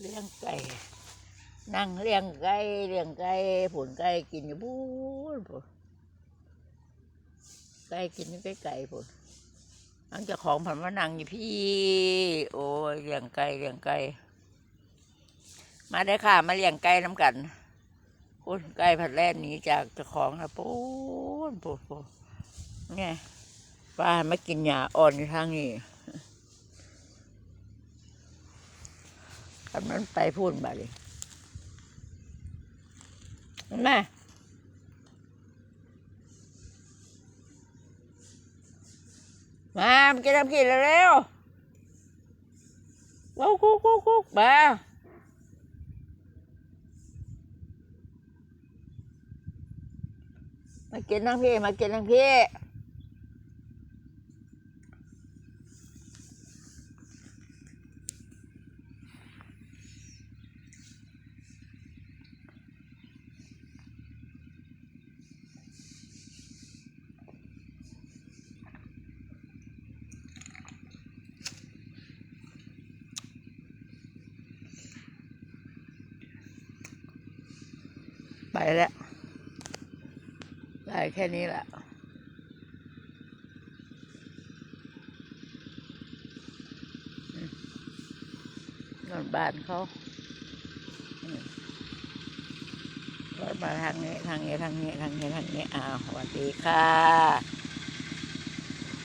เลี้ยงไก่ นั่งเลี้ยงไก่เลี้ยงไก่ผลไก่กินอยู่พูนพูนไก่กินไก่ไก่พูนหลังจากของผันมานั่งอยู่พี่ โอ้ยเลี้ยงไก่เลี้ยงไก่มาได้ค่ะ มาเลี้ยงไก่น้ำกันพูนไก่ผัดแล่นหนีจากเจ้าของนะพูนพูนพูนเนี่ยป้ามากินหญ้าอ่อนอยู่ทางนี้ ทำนั้นไปพูนมาเลยแม่มามกินน้ำกินเร็วๆว้าวกุ๊กกุ๊กกุ๊กมามากินน้ำพี่มากินน้ำพี่ ไปแล้ว ได้แค่นี้แหละนอนบ้านเขารถมาทางนี้ ทางนี้ ทางนี้ ทางนี้ ทางนี้อ้าวสวัสดีค่ะ